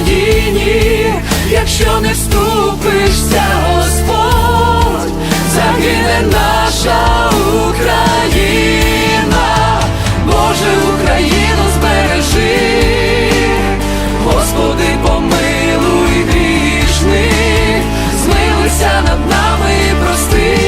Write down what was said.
Україні, якщо не вступишся, Господь, загине наша Україна, Боже Україну збережи, Господи, помилуй грішних, змилися над нами прости.